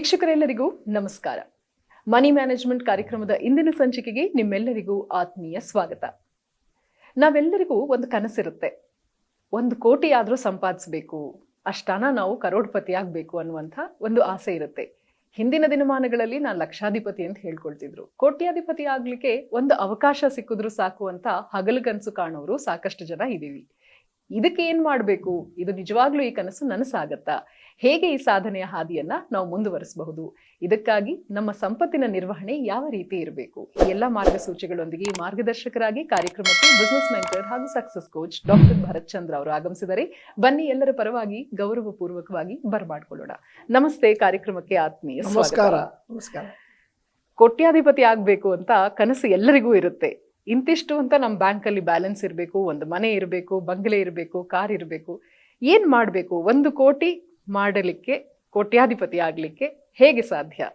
ವೀಕ್ಷಕರೆಲ್ಲರಿಗೂ ನಮಸ್ಕಾರ. ಮನಿ ಮ್ಯಾನೇಜ್ಮೆಂಟ್ ಕಾರ್ಯಕ್ರಮದ ಇಂದಿನ ಸಂಚಿಕೆಗೆ ನಿಮ್ಮೆಲ್ಲರಿಗೂ ಆತ್ಮೀಯ ಸ್ವಾಗತ. ನಾವೆಲ್ಲರಿಗೂ ಒಂದು ಕನಸಿರುತ್ತೆ. ಒಂದು ಕೋಟಿ ಆದರೂ ಸಂಪಾದಿಸಬೇಕು, ಅಷ್ಟನ ನಾವು ಕರೋಡ್ಪತಿ ಆಗಬೇಕು ಅನ್ನುವಂಥ ಒಂದು ಆಸೆ ಇರುತ್ತೆ. ಹಿಂದಿನ ದಿನಮಾನಗಳಲ್ಲಿ ನಾನು ಲಕ್ಷಾಧಿಪತಿ ಅಂತ ಹೇಳ್ಕೊಳ್ತಿದ್ರು. ಕೋಟ್ಯಾಧಿಪತಿ ಆಗ್ಲಿಕ್ಕೆ ಒಂದು ಅವಕಾಶ ಸಿಕ್ಕಿದ್ರು ಸಾಕು ಅಂತ ಹಗಲುಗನಸು ಕಾಣೋರು ಸಾಕಷ್ಟು ಜನ ಇದ್ದೀವಿ. ಇದಕ್ಕೆ ಏನ್ ಮಾಡಬೇಕು? ಇದು ನಿಜವಾಗ್ಲೂ ಈ ಕನಸು ನನಸಾಗತ್ತಾ? ಹೇಗೆ ಈ ಸಾಧನೆಯ ಹಾದಿಯನ್ನ ನಾವು ಮುಂದುವರಿಸಬಹುದು? ಇದಕ್ಕಾಗಿ ನಮ್ಮ ಸಂಪತ್ತಿನ ನಿರ್ವಹಣೆ ಯಾವ ರೀತಿ ಇರಬೇಕು? ಈ ಎಲ್ಲ ಮಾರ್ಗಸೂಚಿಗಳೊಂದಿಗೆ ಮಾರ್ಗದರ್ಶಕರಾಗಿ ಕಾರ್ಯಕ್ರಮಕ್ಕೆ ಬಿಸಿನೆಸ್ ಮೆಂಟರ್ ಹಾಗೂ success coach doctor Bharath Chandra ಅವರು ಆಗಮಿಸಿದರೆ ಬನ್ನಿ ಎಲ್ಲರ ಪರವಾಗಿ ಗೌರವಪೂರ್ವಕವಾಗಿ ಬರಮಾಡಿಕೊಳ್ಳೋಣ. ನಮಸ್ತೆ ಕಾರ್ಯಕ್ರಮಕ್ಕೆ ಆತ್ಮೀಯ. ನಮಸ್ಕಾರ ನಮಸ್ಕಾರ. ಕೋಟ್ಯಾಧಿಪತಿ ಆಗ್ಬೇಕು ಅಂತ ಕನಸು ಎಲ್ಲರಿಗೂ ಇರುತ್ತೆ. ಇಂತಿಷ್ಟು ಅಂತ ನಮ್ಮ ಬ್ಯಾಂಕಲ್ಲಿ ಬ್ಯಾಲೆನ್ಸ್ ಇರಬೇಕು ಒಂದು ಮನೆ ಇರಬೇಕು ಬಂಗಲೆ ಇರಬೇಕು ಕಾರ್ ಇರಬೇಕು. ಏನು ಮಾಡಬೇಕು? ಒಂದು ಕೋಟಿ ಮಾಡಲಿಕ್ಕೆ ಕೋಟ್ಯಾಧಿಪತಿ ಆಗಲಿಕ್ಕೆ ಹೇಗೆ ಸಾಧ್ಯ?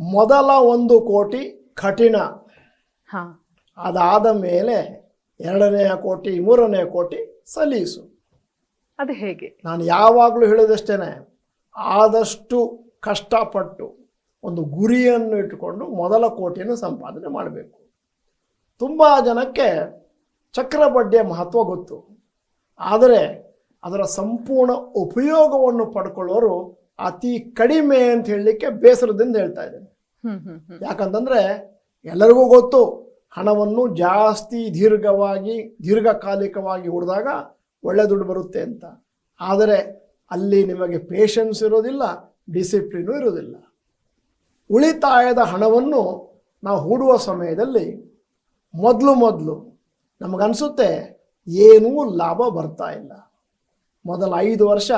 ಮೊದಲ ಒಂದು ಕೋಟಿ ಕಠಿಣ. ಹಾ. ಅದಾದ ಮೇಲೆ ಎರಡನೆಯ ಕೋಟಿ ಮೂರನೆಯ ಕೋಟಿ ಸಲೀಸು. ಅದು ಹೇಗೆ? ನಾನು ಯಾವಾಗಲೂ ಹೇಳೋದಷ್ಟೇ ಆದಷ್ಟು ಕಷ್ಟಪಟ್ಟು. ಒಂದು ಗುರಿಯನ್ನು ಇಟ್ಟುಕೊಂಡು ಮೊದಲ ಕೋಟಿಯನ್ನು ಸಂಪಾದನೆ ಮಾಡಬೇಕು. ತುಂಬ ಜನಕ್ಕೆ ಚಕ್ರಬಡ್ಡಿಯ ಮಹತ್ವ ಗೊತ್ತು. ಆದರೆ ಅದರ ಸಂಪೂರ್ಣ ಉಪಯೋಗವನ್ನು ಪಡ್ಕೊಳ್ಳೋರು ಅತಿ ಕಡಿಮೆ ಅಂತ ಹೇಳಲಿಕ್ಕೆ ಬೇಸರದಿಂದ ಹೇಳ್ತಾ ಇದ್ದೇನೆ. ಯಾಕಂತಂದರೆ ಎಲ್ಲರಿಗೂ ಗೊತ್ತು ಹಣವನ್ನು ಜಾಸ್ತಿ ದೀರ್ಘವಾಗಿ ದೀರ್ಘಕಾಲಿಕವಾಗಿ ಹೂಡಿದಾಗ ಒಳ್ಳೆ ದುಡ್ಡು ಬರುತ್ತೆ ಅಂತ. ಆದರೆ ಅಲ್ಲಿ ನಿಮಗೆ ಪೇಷನ್ಸ್ ಇರೋದಿಲ್ಲ ಡಿಸಿಪ್ಲಿನೂ ಇರೋದಿಲ್ಲ. ಉಳಿತಾಯದ ಹಣವನ್ನು ನಾವು ಹೂಡುವ ಸಮಯದಲ್ಲಿ ಮೊದಲು ಮೊದಲು ನಮಗನ್ಸುತ್ತೆ ಏನೂ ಲಾಭ ಬರ್ತಾ ಇಲ್ಲ. ಮೊದಲ ಐದು ವರ್ಷ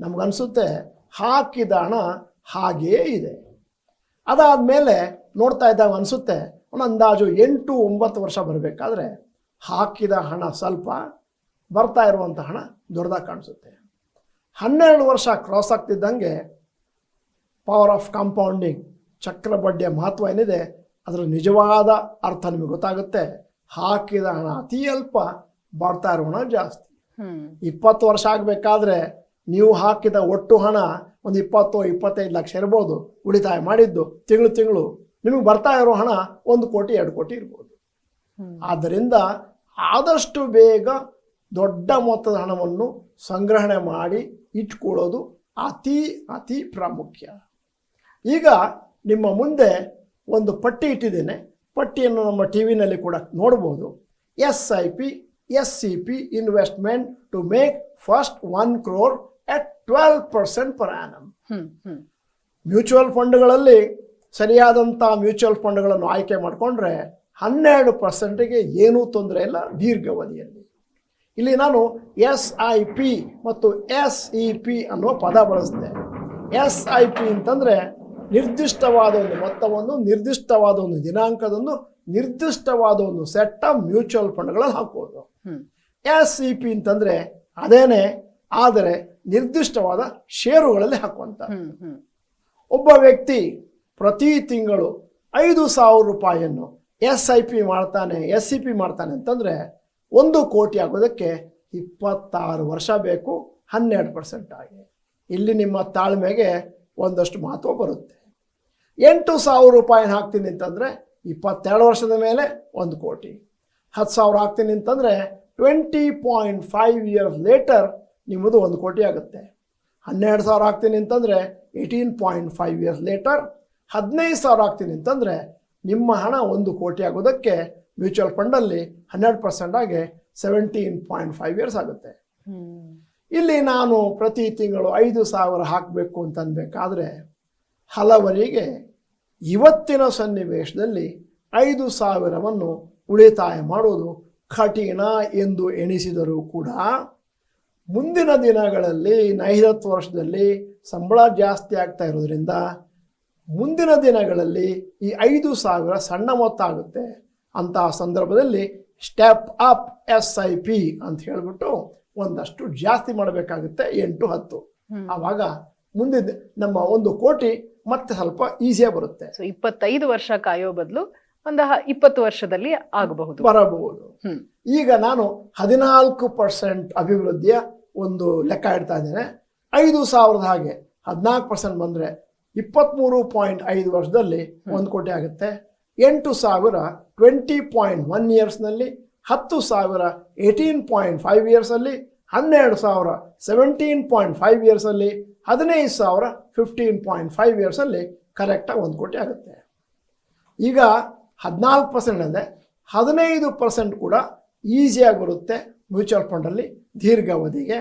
ನಮಗನ್ಸುತ್ತೆ ಹಾಕಿದ ಹಣ ಹಾಗೇ ಇದೆ. ಅದಾದ ಮೇಲೆ ನೋಡ್ತಾ ಇದ್ದಾಗ ಅನಿಸುತ್ತೆ ಒಂದು ಅಂದಾಜು ಎಂಟು ಒಂಬತ್ತು ವರ್ಷ ಬರಬೇಕಾದ್ರೆ ಹಾಕಿದ ಹಣ ಸ್ವಲ್ಪ ಬರ್ತಾ ಇರುವಂಥ ಹಣ ದೊಡ್ಡದಾಗಿ ಕಾಣಿಸುತ್ತೆ. ಹನ್ನೆರಡು ವರ್ಷ ಕ್ರಾಸ್ ಆಗ್ತಿದ್ದಂಗೆ ಪವರ್ ಆಫ್ ಕಾಂಪೌಂಡಿಂಗ್ ಚಕ್ರ ಬಡ್ಡಿಯ ಮಹತ್ವ ಏನಿದೆ? ಅದರ ನಿಜವಾದ ಅರ್ಥ ನಿಮಗೆ ಗೊತ್ತಾಗುತ್ತೆ. ಹಾಕಿದ ಹಣ ಅತಿ ಅಲ್ಪ ಬರ್ತಾ ಇರೋ ಹಣ ಜಾಸ್ತಿ. ಇಪ್ಪತ್ತು ವರ್ಷ ಆಗಬೇಕಾದ್ರೆ ನೀವು ಹಾಕಿದ ಒಟ್ಟು ಹಣ ಒಂದು ಇಪ್ಪತ್ತು ಇಪ್ಪತ್ತೈದು ಲಕ್ಷ ಇರ್ಬೋದು. ಉಳಿತಾಯ ಮಾಡಿದ್ದು ತಿಂಗಳು ತಿಂಗಳು. ನಿಮಗೆ ಬರ್ತಾ ಇರೋ ಹಣ ಒಂದು ಕೋಟಿ ಎರಡು ಕೋಟಿ ಇರ್ಬೋದು. ಆದ್ದರಿಂದ ಆದಷ್ಟು ಬೇಗ ದೊಡ್ಡ ಮೊತ್ತದ ಹಣವನ್ನು ಸಂಗ್ರಹಣೆ ಮಾಡಿ ಇಟ್ಕೊಳ್ಳೋದು ಅತಿ ಅತಿ ಪ್ರಾಮುಖ್ಯ. ಈಗ ನಿಮ್ಮ ಮುಂದೆ ಒಂದು ಪಟ್ಟಿ ಇಟ್ಟಿದ್ದೇನೆ. ಪಟ್ಟಿಯನ್ನು ನಮ್ಮ ಟಿ ವಿನಲ್ಲಿ ಕೂಡ ನೋಡ್ಬೋದು S I P S C P investment to make first one crore at twelve percent per annum mutual ಫಂಡ್ಗಳಲ್ಲಿ ಸರಿಯಾದಂಥ ಮ್ಯೂಚುವಲ್ ಫಂಡ್ಗಳನ್ನು ಆಯ್ಕೆ ಮಾಡಿಕೊಂಡ್ರೆ ಹನ್ನೆರಡು ಪರ್ಸೆಂಟಿಗೆ ಏನೂ ತೊಂದರೆ ಇಲ್ಲ ದೀರ್ಘಾವಧಿಯಲ್ಲಿ. ಇಲ್ಲಿ ನಾನು ಎಸ್ ಐ ಪಿ ಮತ್ತು ಎಸ್ ಇ ಪಿ ಅನ್ನುವ ಪದ ಬಳಸಿದೆ. ಎಸ್ ಐ ಪಿ ಅಂತಂದರೆ ನಿರ್ದಿಷ್ಟವಾದ ಒಂದು ಮೊತ್ತವನ್ನು ನಿರ್ದಿಷ್ಟವಾದ ಒಂದು ದಿನಾಂಕದಂದು ನಿರ್ದಿಷ್ಟವಾದ ಒಂದು ಸೆಟ್ ಆಫ್ ಮ್ಯೂಚುವಲ್ ಫಂಡ್ಗಳಲ್ಲಿ ಹಾಕೋದು ಹ್ಮ್. ಎಸ್ ಸಿ ಪಿ ಅಂತಂದರೆ ಅದೇನೇ ಆದರೆ ನಿರ್ದಿಷ್ಟವಾದ ಷೇರುಗಳಲ್ಲಿ ಹಾಕುವಂಥ ಒಬ್ಬ ವ್ಯಕ್ತಿ ಪ್ರತಿ ತಿಂಗಳು ಐದು ಸಾವಿರ ರೂಪಾಯಿಯನ್ನು ಎಸ್ ಐ ಪಿ ಮಾಡ್ತಾನೆ ಎಸ್ ಸಿ ಪಿ ಮಾಡ್ತಾನೆ ಅಂತಂದರೆ ಒಂದು ಕೋಟಿ ಆಗೋದಕ್ಕೆ ಇಪ್ಪತ್ತಾರು ವರ್ಷ ಬೇಕು ಹನ್ನೆರಡು ಪರ್ಸೆಂಟ್ ಆಗಿ. ಇಲ್ಲಿ ನಿಮ್ಮ ತಾಳ್ಮೆಗೆ ಒಂದಷ್ಟು ಮಹತ್ವ ಬರುತ್ತೆ. ಎಂಟು ಸಾವಿರ ರೂಪಾಯಿನ ಹಾಕ್ತೀನಿ ಅಂತಂದರೆ ಇಪ್ಪತ್ತೆರಡು ವರ್ಷದ ಮೇಲೆ ಒಂದು ಕೋಟಿ. ಹತ್ತು ಸಾವಿರ ಹಾಕ್ತೀನಿ ಅಂತಂದರೆ twenty point five years later ನಿಮ್ಮದು ಒಂದು ಕೋಟಿ ಆಗುತ್ತೆ. ಹನ್ನೆರಡು ಸಾವಿರ ಹಾಕ್ತೀನಿ ಅಂತಂದರೆ eighteen point five years later ಹದಿನೈದು ಸಾವಿರ ಹಾಕ್ತೀನಿ ಅಂತಂದರೆ ನಿಮ್ಮ ಹಣ ಒಂದು ಕೋಟಿ ಆಗೋದಕ್ಕೆ ಮ್ಯೂಚುವಲ್ ಫಂಡಲ್ಲಿ ಹನ್ನೆರಡು ಪರ್ಸೆಂಟ್ ಆಗಿ ಸೆವೆಂಟೀನ್ ಪಾಯಿಂಟ್ ಫೈವ್ ಇಯರ್ಸ್ ಆಗುತ್ತೆ. ಇಲ್ಲಿ ನಾನು ಪ್ರತಿ ತಿಂಗಳು ಐದು ಸಾವಿರ ಹಾಕಬೇಕು ಅಂತ ಅನ್ಬೇಕಾದ್ರೆ ಹಲವರಿಗೆ ಇವತ್ತಿನ ಸನ್ನಿವೇಶದಲ್ಲಿ ಐದು ಸಾವಿರವನ್ನು ಉಳಿತಾಯ ಮಾಡುವುದು ಕಠಿಣ ಎಂದು ಎಣಿಸಿದರೂ ಕೂಡ ಮುಂದಿನ ದಿನಗಳಲ್ಲಿ ಐವತ್ತು ವರ್ಷದಲ್ಲಿ ಸಂಬಳ ಜಾಸ್ತಿ ಆಗ್ತಾ ಇರೋದ್ರಿಂದ ಮುಂದಿನ ದಿನಗಳಲ್ಲಿ ಈ ಐದು ಸಾವಿರ ಸಣ್ಣ ಮೊತ್ತ ಆಗುತ್ತೆ ಅಂತಹ ಸಂದರ್ಭದಲ್ಲಿ step up S I P ಅಂತ ಹೇಳಿಬಿಟ್ಟು ಒಂದಷ್ಟು ಜಾಸ್ತಿ ಮಾಡಬೇಕಾಗುತ್ತೆ ಎಂಟು ಹತ್ತು. ಆವಾಗ ಮುಂದಿನ ನಮ್ಮ ಒಂದು ಕೋಟಿ ಮತ್ತೆ ಸ್ವಲ್ಪ ಈಸಿಯಾಗಿ ಬರುತ್ತೆ. ಸೊ ಇಪ್ಪತ್ತೈದು ವರ್ಷ ಕಾಯೋ ಬದಲು ಒಂದು ಇಪ್ಪತ್ತು ವರ್ಷದಲ್ಲಿ ಆಗಬಹುದು. ಬರಬಹುದು. ಈಗ ನಾನು ಹದಿನಾಲ್ಕು ಪರ್ಸೆಂಟ್ ಅಭಿವೃದ್ಧಿಯ ಒಂದು ಲೆಕ್ಕ ಇಡ್ತಾ ಇದ್ದೇನೆ. ಐದು ಸಾವಿರದ ಹಾಗೆ ಹದಿನಾಲ್ಕು ಪರ್ಸೆಂಟ್ ಬಂದರೆ ಇಪ್ಪತ್ತ್ಮೂರು ಪಾಯಿಂಟ್ ಐದು ವರ್ಷದಲ್ಲಿ ಒಂದು ಕೋಟಿ ಆಗುತ್ತೆ. ಎಂಟು ಸಾವಿರ ಟ್ವೆಂಟಿ ಪಾಯಿಂಟ್ ಒನ್ ಇಯರ್ಸ್ನಲ್ಲಿ ಹತ್ತು ಸಾವಿರ ಏಯ್ಟೀನ್ ಪಾಯಿಂಟ್ ಫೈವ್ ಇಯರ್ಸಲ್ಲಿ ಹನ್ನೆರಡು ಸಾವಿರ ಸೆವೆಂಟೀನ್ ಪಾಯಿಂಟ್ ಫೈವ್ ಇಯರ್ಸಲ್ಲಿ ಹದಿನೈದು ಸಾವಿರ ಫಿಫ್ಟೀನ್ ಪಾಯಿಂಟ್ ಫೈವ್ ಇಯರ್ಸಲ್ಲಿ ಕರೆಕ್ಟಾಗಿ ಒಂದು ಕೋಟಿ ಆಗುತ್ತೆ. ಈಗ ಹದಿನಾಲ್ಕು ಪರ್ಸೆಂಟ್ ಅಂದರೆ ಹದಿನೈದು ಪರ್ಸೆಂಟ್ ಕೂಡ ಈಸಿಯಾಗಿ ಬರುತ್ತೆ ಮ್ಯೂಚುವಲ್ ಫಂಡಲ್ಲಿ ದೀರ್ಘಾವಧಿಗೆ.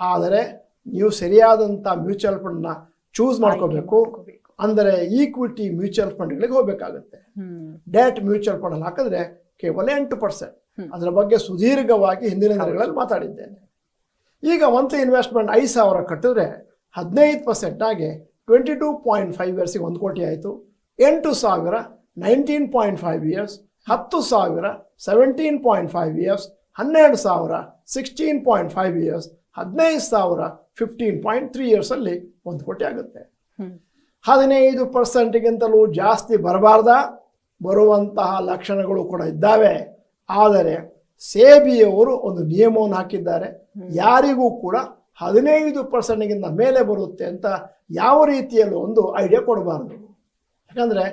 ಆದರೆ ನೀವು ಸರಿಯಾದಂಥ ಮ್ಯೂಚುವಲ್ ಫಂಡ್ನ ಚೂಸ್ ಮಾಡ್ಕೋಬೇಕು. ಅಂದರೆ ಈಕ್ವಿಟಿ ಮ್ಯೂಚುವಲ್ ಫಂಡ್ಗಳಿಗೆ ಹೋಗಬೇಕಾಗುತ್ತೆ. ಡೇಟ್ ಡೆಟ್ ಮ್ಯೂಚುವಲ್ ಫಂಡಲ್ಲಿ ಹಾಕಿದ್ರೆ ಕೇವಲ ಎಂಟು ಪರ್ಸೆಂಟ್ ಅದರ ಬಗ್ಗೆ ಸುದೀರ್ಘವಾಗಿ ಹಿಂದಿನ ದಿನಗಳಲ್ಲಿ ಮಾತಾಡಿದ್ದೇನೆ. ಈಗ ಒಂದು ಇನ್ವೆಸ್ಟ್ಮೆಂಟ್ ಐದು ಸಾವಿರ ಕಟ್ಟಿದ್ರೆ ಹದಿನೈದು ಪರ್ಸೆಂಟಾಗಿ ಟ್ವೆಂಟಿ ಟೂ ಪಾಯಿಂಟ್ ಫೈವ್ ಇಯರ್ಸಿಗೆ ಒಂದು ಕೋಟಿ ಆಯಿತು. ಎಂಟು ಸಾವಿರ ನೈನ್ಟೀನ್ ಪಾಯಿಂಟ್ ಫೈವ್ ಇಯರ್ಸ್ ಹತ್ತು ಸಾವಿರ ಸೆವೆಂಟೀನ್ ಪಾಯಿಂಟ್ ಫೈವ್ ಇಯರ್ಸ್ ಹನ್ನೆರಡು ಸಾವಿರ ಸಿಕ್ಸ್ಟೀನ್ ಪಾಯಿಂಟ್ ಫೈವ್ ಇಯರ್ಸ್ ಹದಿನೈದು ಸಾವಿರ ಫಿಫ್ಟೀನ್ ಪಾಯಿಂಟ್ ತ್ರೀ ಇಯರ್ಸಲ್ಲಿ ಒಂದು ಕೋಟಿ ಆಗುತ್ತೆ. ಹದಿನೈದು ಪರ್ಸೆಂಟ್ಗಿಂತಲೂ ಜಾಸ್ತಿ ಬರಬಾರ್ದ. ಬರುವಂತಹ ಲಕ್ಷಣಗಳು ಕೂಡ ಇದ್ದಾವೆ. ಆದರೆ ಸೇಬಿಯವರು ಒಂದು ನಿಯಮವನ್ನು ಹಾಕಿದ್ದಾರೆ. ಯಾರಿಗೂ ಕೂಡ ಹದಿನೈದು ಪರ್ಸೆಂಟ್ಗಿಂತ ಮೇಲೆ ಬರುತ್ತೆ ಅಂತ ಯಾವ ರೀತಿಯಲ್ಲೂ ಒಂದು ಐಡಿಯಾ ಕೊಡಬಾರ್ದು. ಯಾಕಂದರೆ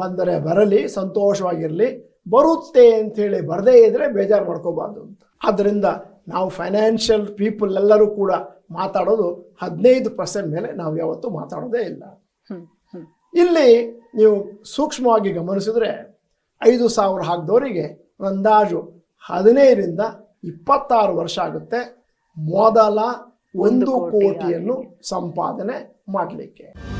ಬಂದರೆ ಬರಲಿ ಸಂತೋಷವಾಗಿರಲಿ ಬರುತ್ತೆ ಅಂಥೇಳಿ ಬರದೇ ಇದ್ದರೆ ಬೇಜಾರು ಮಾಡ್ಕೋಬಾರ್ದು ಅಂತ. ಆದ್ದರಿಂದ ನಾವು ಫೈನಾನ್ಷಿಯಲ್ ಪೀಪಲ್ ಎಲ್ಲರೂ ಕೂಡ ಮಾತಾಡೋದು ಹದಿನೈದು ಪರ್ಸೆಂಟ್ ಮೇಲೆ ನಾವು ಯಾವತ್ತೂ ಮಾತಾಡೋದೇ ಇಲ್ಲ. ಇಲ್ಲಿ ನೀವು ಸೂಕ್ಷ್ಮವಾಗಿ ಗಮನಿಸಿದ್ರೆ ಐದು ಸಾವಿರ ಹಾಕಿದವರಿಗೆ ಅಂದಾಜು ಹದಿನೈದರಿಂದ ಇಪ್ಪತ್ತಾರು ವರ್ಷ ಆಗುತ್ತೆ. ಮೊದಲ ಒಂದು ಕೋಟಿಯನ್ನು ಸಂಪಾದನೆ ಮಾಡಲಿಕ್ಕೆ.